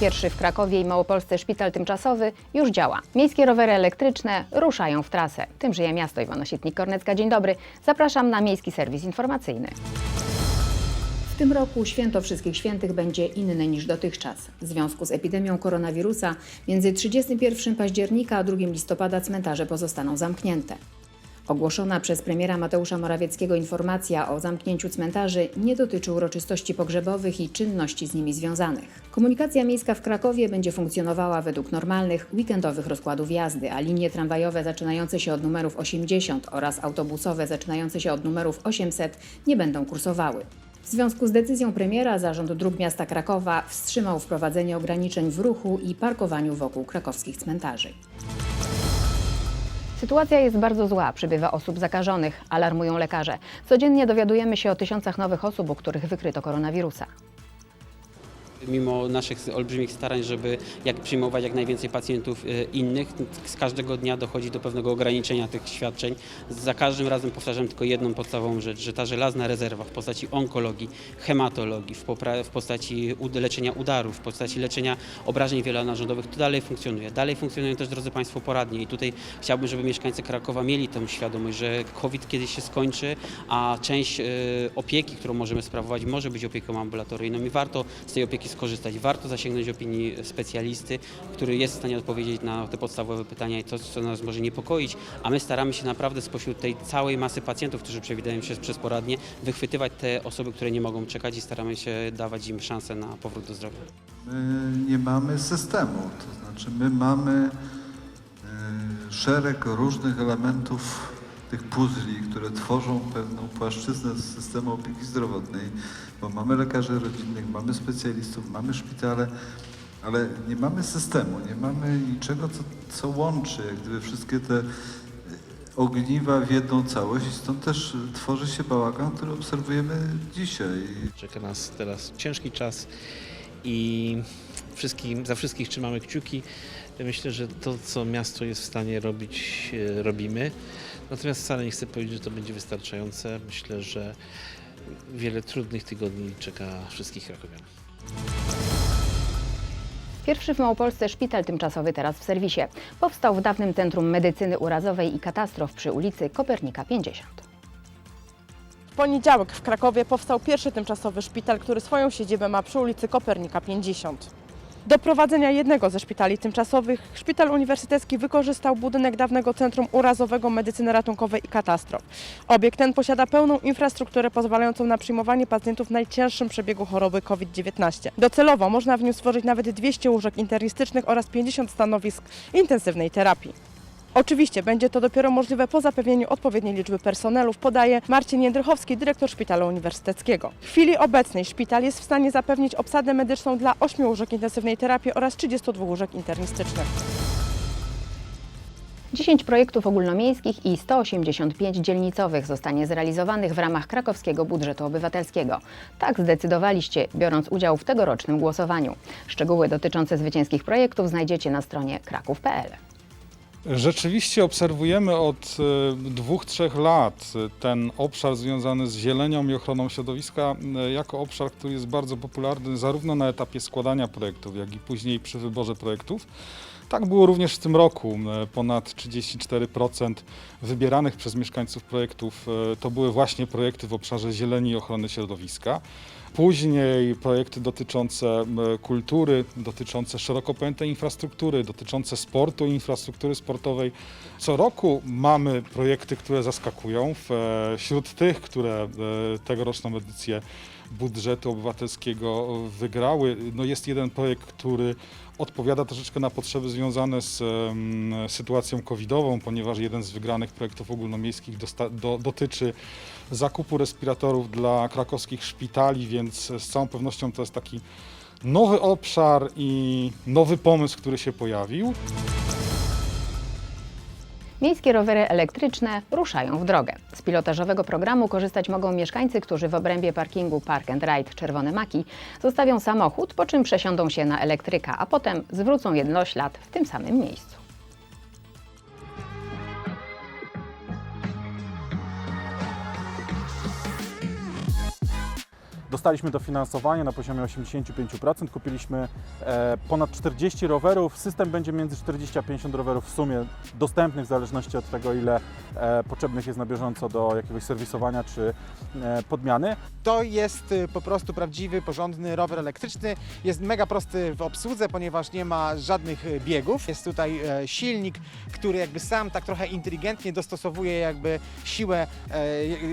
Pierwszy w Krakowie i Małopolsce szpital tymczasowy już działa. Miejskie rowery elektryczne ruszają w trasę. Tym żyje miasto. Iwona Sitnik-Kornecka, dzień dobry. Zapraszam na Miejski Serwis Informacyjny. W tym roku święto Wszystkich Świętych będzie inne niż dotychczas. W związku z epidemią koronawirusa między 31 października a 2 listopada cmentarze pozostaną zamknięte. Ogłoszona przez premiera Mateusza Morawieckiego informacja o zamknięciu cmentarzy nie dotyczy uroczystości pogrzebowych i czynności z nimi związanych. Komunikacja miejska w Krakowie będzie funkcjonowała według normalnych, weekendowych rozkładów jazdy, a linie tramwajowe zaczynające się od numerów 80 oraz autobusowe zaczynające się od numerów 800 nie będą kursowały. W związku z decyzją premiera Zarząd Dróg Miasta Krakowa wstrzymał wprowadzenie ograniczeń w ruchu i parkowaniu wokół krakowskich cmentarzy. Sytuacja jest bardzo zła, przybywa osób zakażonych, alarmują lekarze. Codziennie dowiadujemy się o tysiącach nowych osób, u których wykryto koronawirusa. Mimo naszych olbrzymich starań, żeby jak przyjmować jak najwięcej pacjentów e, innych, z każdego dnia dochodzi do pewnego ograniczenia tych świadczeń. Za każdym razem powtarzam tylko jedną podstawową rzecz, że ta żelazna rezerwa w postaci onkologii, hematologii, w, postaci leczenia udarów, w postaci leczenia obrażeń wielonarządowych, to dalej funkcjonuje. Dalej funkcjonują też, drodzy Państwo, poradnie i tutaj chciałbym, żeby mieszkańcy Krakowa mieli tę świadomość, że COVID kiedyś się skończy, a część e, opieki, którą możemy sprawować, może być opieką ambulatoryjną i warto z tej opieki. Warto zasięgnąć opinii specjalisty, który jest w stanie odpowiedzieć na te podstawowe pytania i to, co nas może niepokoić, a my staramy się naprawdę spośród tej całej masy pacjentów, którzy przewidują się przez poradnie, wychwytywać te osoby, które nie mogą czekać i staramy się dawać im szansę na powrót do zdrowia. My nie mamy systemu, to znaczy my mamy e, szereg różnych elementów tych puzli, które tworzą pewną płaszczyznę systemu opieki zdrowotnej, bo mamy lekarzy rodzinnych, mamy specjalistów, mamy szpitale, ale nie mamy systemu, nie mamy niczego, co, co łączy jak gdyby wszystkie te e, ogniwa w jedną całość i stąd też tworzy się bałagan, który obserwujemy dzisiaj. Czeka nas teraz ciężki czas i wszystkim, za wszystkich trzymamy kciuki. Myślę, że to, co miasto jest w stanie robić, e, robimy. Natomiast wcale nie chcę powiedzieć, że to będzie wystarczające. Myślę, że wiele trudnych tygodni czeka wszystkich krakowian. Pierwszy w Małopolsce szpital tymczasowy teraz w serwisie. Powstał w dawnym Centrum Medycyny Urazowej i Katastrof przy ulicy Kopernika 50. W poniedziałek w Krakowie powstał pierwszy tymczasowy szpital, który swoją siedzibę ma przy ulicy Kopernika 50. Do prowadzenia jednego ze szpitali tymczasowych Szpital Uniwersytecki wykorzystał budynek dawnego Centrum Urazowego Medycyny Ratunkowej i Katastrof. Obiekt ten posiada pełną infrastrukturę pozwalającą na przyjmowanie pacjentów w najcięższym przebiegu choroby COVID-19. Docelowo można w nim stworzyć nawet 200 łóżek internistycznych oraz 50 stanowisk intensywnej terapii. Oczywiście będzie to dopiero możliwe po zapewnieniu odpowiedniej liczby personelu, podaje Marcin Jędrychowski, dyrektor Szpitala Uniwersyteckiego. W chwili obecnej szpital jest w stanie zapewnić obsadę medyczną dla 8 łóżek intensywnej terapii oraz 32 łóżek internistycznych. 10 projektów ogólnomiejskich i 185 dzielnicowych zostanie zrealizowanych w ramach krakowskiego budżetu obywatelskiego. Tak zdecydowaliście, biorąc udział w tegorocznym głosowaniu. Szczegóły dotyczące zwycięskich projektów znajdziecie na stronie kraków.pl. Rzeczywiście obserwujemy od e, dwóch, trzech lat e, ten obszar związany z zielenią i ochroną środowiska e, jako obszar, który jest bardzo popularny zarówno na etapie składania projektów, jak i później przy wyborze projektów. Tak było również w tym roku. E, Ponad 34% wybieranych przez mieszkańców projektów e, to były właśnie projekty w obszarze zieleni i ochrony środowiska. Później projekty dotyczące kultury, dotyczące szeroko pojętej infrastruktury, dotyczące sportu i infrastruktury sportowej. Co roku mamy projekty, które zaskakują. E, Wśród tych, które tegoroczną edycję budżetu obywatelskiego wygrały, no jest jeden projekt, który odpowiada troszeczkę na potrzeby związane z em, sytuacją covidową, ponieważ jeden z wygranych projektów ogólnomiejskich do, dotyczy zakupu respiratorów dla krakowskich szpitali, więc z całą pewnością to jest taki nowy obszar i nowy pomysł, który się pojawił. Miejskie rowery elektryczne ruszają w drogę. Z pilotażowego programu korzystać mogą mieszkańcy, którzy w obrębie parkingu Park and Ride Czerwone Maki zostawią samochód, po czym przesiądą się na elektryka, a potem zwrócą jednoślad w tym samym miejscu. Dostaliśmy dofinansowanie na poziomie 85%, kupiliśmy e, ponad 40 rowerów. System będzie między 40 a 50 rowerów w sumie dostępnych w zależności od tego, ile e, potrzebnych jest na bieżąco do jakiegoś serwisowania czy e, podmiany. To jest y, po prostu prawdziwy, porządny rower elektryczny. Jest mega prosty w obsłudze, ponieważ nie ma żadnych y, biegów. Jest tutaj silnik, który jakby sam tak trochę inteligentnie dostosowuje jakby siłę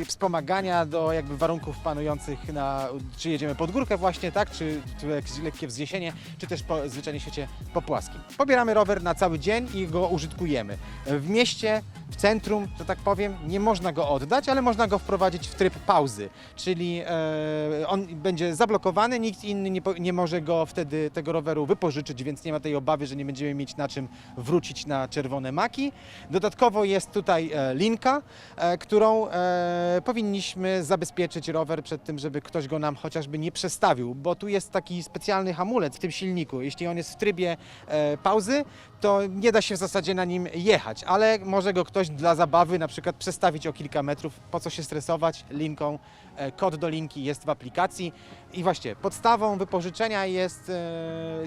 wspomagania do jakby warunków panujących na, czy jedziemy pod górkę właśnie, tak, czy, czy jakieś lekkie wzniesienie, czy też po, zwyczajnie świecie po płaskim. Pobieramy rower na cały dzień i go użytkujemy. W mieście, w centrum, że tak powiem, nie można go oddać, ale można go wprowadzić w tryb pauzy, czyli e, on będzie zablokowany, nikt inny nie, nie może go wtedy, tego roweru wypożyczyć, więc nie ma tej obawy, że nie będziemy mieć na czym wrócić na czerwone maki. Dodatkowo jest tutaj e, linka, e, którą e, powinniśmy zabezpieczyć rower przed tym, żeby ktoś go nam chociażby nie przestawił, bo tu jest taki specjalny hamulec w tym silniku. Jeśli on jest w trybie e, pauzy, to nie da się w zasadzie na nim jechać, ale może go ktoś dla zabawy na przykład przestawić o kilka metrów. Po co się stresować linką? E, Kod do linki jest w aplikacji i właśnie podstawą wypożyczenia jest e,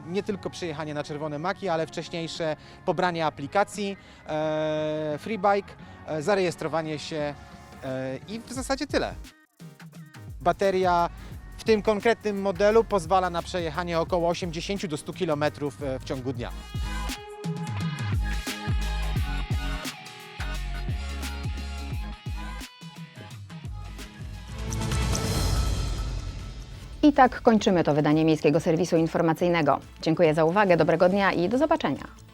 nie tylko przyjechanie na czerwone maki, ale wcześniejsze pobranie aplikacji e, FreeBike, e, zarejestrowanie się e, i w zasadzie tyle. Bateria w tym konkretnym modelu pozwala na przejechanie około 80 do 100 km w ciągu dnia. I tak kończymy to wydanie Miejskiego Serwisu Informacyjnego. Dziękuję za uwagę, dobrego dnia i do zobaczenia.